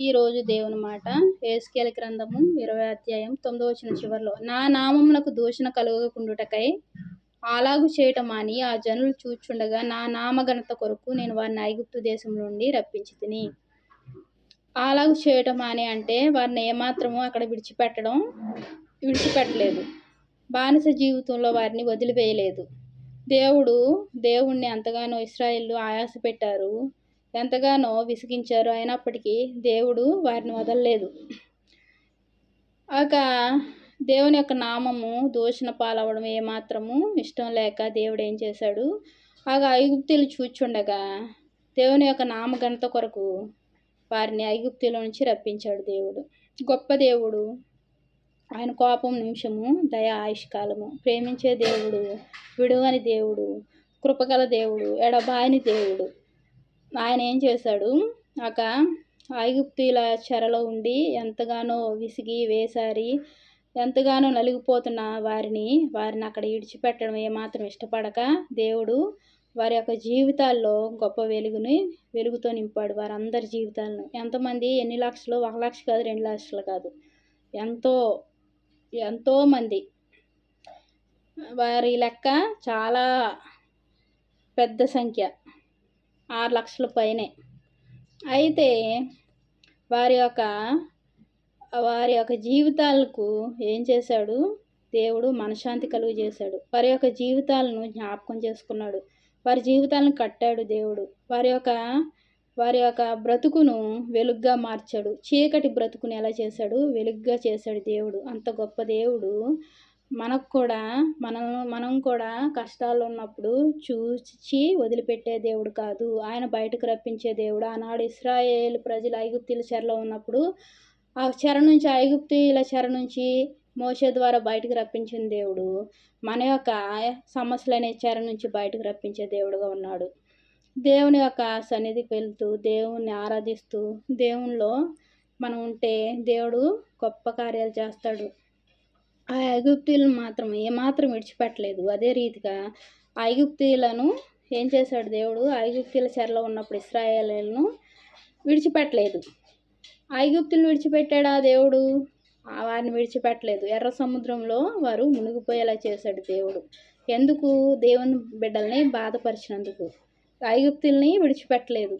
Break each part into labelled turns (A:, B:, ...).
A: ఈరోజు దేవుని మాట. ఏస్కేల గ్రంథము ఇరవై అధ్యాయం తొమ్మిదో వచ్చిన చివరిలో. నా నామమునకు దూషణ కలుగకుండుటకై అలాగు చేయటం అని ఆ జనులు చూచుండగా నా నామఘనత కొరకు నేను వారిని ఐగుప్తు దేశం నుండి రప్పించి తిని అలాగు చేయటం అని అంటే వారిని ఏమాత్రము అక్కడ విడిచిపెట్టడం విడిచిపెట్టలేదు. బానిస జీవితంలో వారిని వదిలివేయలేదు. దేవుడు దేవుణ్ణి ఎంతగానో ఇస్రాయిల్లు ఆయాస పెట్టారు ఎంతగానో విసిగించారు అయినప్పటికీ దేవుడు వారిని వదలలేదు. ఒక దేవుని యొక్క నామము దూషణ పాలవడం ఏమాత్రము ఇష్టం లేక దేవుడు ఏం చేశాడు? ఆ ఐగుప్తులు చూచుండగా దేవుని యొక్క నామఘనత కొరకు వారిని ఐగుప్తుల నుంచి రప్పించాడు దేవుడు. గొప్ప దేవుడు. ఆయన కోపం నిమిషము దయ ఆయుష్కాలము ప్రేమించే దేవుడు విడువని దేవుడు కృపగల దేవుడు ఎడబాయని దేవుడు. ఆయన ఏం చేశాడు? ఒక ఐగుప్తుల చెరలో ఉండి ఎంతగానో విసిగి వేసారి ఎంతగానో నలిగిపోతున్న వారిని వారిని అక్కడ ఇడిచిపెట్టడం ఏమాత్రం ఇష్టపడక దేవుడు వారి యొక్క జీవితాల్లో గొప్ప వెలుగుని వెలుగుతో నింపాడు వారందరి జీవితాలను. ఎంతమంది? ఎన్ని లక్షలు? ఒక లక్ష కాదు రెండు లక్షలు కాదు. ఎంతో ఎంతోమంది వారి లెక్క చాలా పెద్ద సంఖ్య. ఆరు లక్షల పైనే. అయితే వారి యొక్క వారి యొక్క జీవితాలకు ఏం చేశాడు? దేవుడు మనశ్శాంతి కలుగు చేశాడు. వారి యొక్క జీవితాలను జ్ఞాపకం చేసుకున్నాడు. వారి జీవితాలను కట్టాడు దేవుడు. వారి యొక్క వారి యొక్క బ్రతుకును వెలుగ్గా మార్చాడు. చీకటి బ్రతుకుని ఎలా చేశాడు? వెలుగ్గా చేశాడు దేవుడు. అంత గొప్ప దేవుడు మనకు కూడా మనం మనం కూడా కష్టాలు ఉన్నప్పుడు చూచి వదిలిపెట్టే దేవుడు కాదు. ఆయన బయటకు రప్పించే దేవుడు. ఆనాడు ఇస్రాయేల్ ప్రజలు ఐగుప్తిల చెరలో ఉన్నప్పుడు ఆ చెర నుంచి ఐగుప్తుల చెర నుంచి మోసే ద్వారా బయటకు రప్పించిన దేవుడు. మన యొక్క సమస్యలనే చెర నుంచి బయటకు రప్పించే దేవుడుగా ఉన్నాడు. దేవుని యొక్క సన్నిధికి వెళ్తూ దేవుణ్ణి ఆరాధిస్తూ దేవునిలో మనం ఉంటే దేవుడు గొప్ప కార్యాలు చేస్తాడు. ఆ ఐగుప్తీయులను మాత్రం ఏమాత్రం విడిచిపెట్టలేదు. అదే రీతిగా ఐగుప్తీయులను ఏం చేశాడు దేవుడు? ఐగుప్తీల చెరలో ఉన్నప్పుడు ఇస్రాయేలీలను విడిచిపెట్టలేదు. ఐగుప్తులను విడిచిపెట్టాడా దేవుడు? వారిని విడిచిపెట్టలేదు. ఎర్ర సముద్రంలో వారు మునిగిపోయేలా చేశాడు దేవుడు. ఎందుకు? దేవుని బిడ్డల్ని బాధపరిచినందుకు. ఐగుప్తుల్ని విడిచిపెట్టలేదు.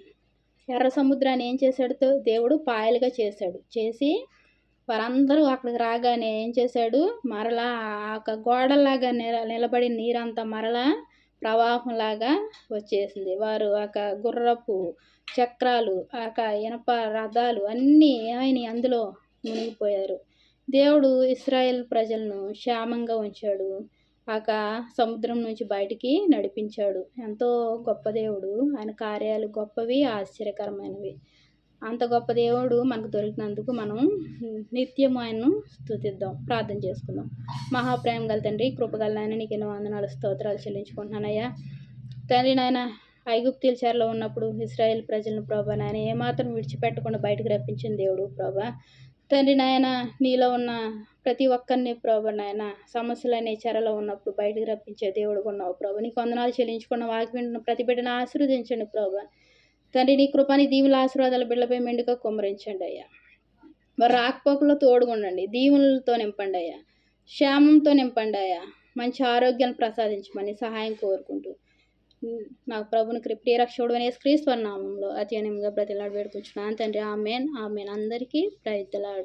A: ఎర్ర సముద్రాన్ని ఏం చేశాడు దేవుడు పాయలుగా చేశాడు. చేసి వారందరూ అక్కడికి రాగానే ఏం చేశాడు? మరలా ఒక గోడలాగా నిల నిలబడి నీరంతా మరలా ప్రవాహంలాగా వచ్చేసింది. వారు ఒక గుర్రపు చక్రాలు ఒక ఇనప రథాలు అన్నీ ఏమైనాయి అందులో మునిగిపోయారు. దేవుడు ఇస్రాయేల్ ప్రజలను క్షేమంగా ఉంచాడు. ఒక సముద్రం నుంచి బయటికి నడిపించాడు. ఎంతో గొప్ప దేవుడు. ఆయన కార్యాలు గొప్పవి ఆశ్చర్యకరమైనవి. అంత గొప్ప దేవుడు మనకు దొరికినందుకు మనం నిత్యం ఆయన్ను స్థుతిద్దాం ప్రార్థన చేసుకుందాం. మహాప్రేమ గల తండ్రి కృపగల నాయన నీకు ఎన్నో వందనాలు స్తోత్రాలు చెల్లించుకుంటున్నానయ్యా. తండ్రి నాయన ఐగుప్తీల చేరలో ఉన్నప్పుడు ఇస్రాయేల్ ప్రజలను ప్రభా నాయన ఏమాత్రం విడిచిపెట్టకుండా బయటకు రప్పించిన దేవుడు ప్రభా. తండ్రి నాయన నీలో ఉన్న ప్రతి ఒక్కరిని ప్రభా నాయన సమస్యలనే చెరలో ఉన్నప్పుడు బయటకు రప్పించే దేవుడు ఉన్నావు ప్రభా. నీకు వందనాలు చెల్లించుకున్న వాకి ప్రతి బిడ్డను ఆశీర్వదించండి ప్రభా. తండ్రి నీ కృపని దీవుల ఆశీర్వాదాలు బిడ్డలపై మెండుగా కుమ్మరించండి అయ్యా. మరి రాకపోకలో తోడుగుండండి దీవులతో నింపండి అయ్యా. క్షేమంతో నింపండి అయ్యా. మంచి ఆరోగ్యాన్ని ప్రసాదించమని సహాయం కోరుకుంటూ. నాకు ప్రభుని క్రిప్టీ రక్షకుడు అనేసి క్రీస్తు నామంలో అత్యనంగా బ్రతిలాడు వేడుకుంటున్నాను తండ్రి ఆమెన్ ఆమెన్. అందరికీ ప్రయత్నలాడు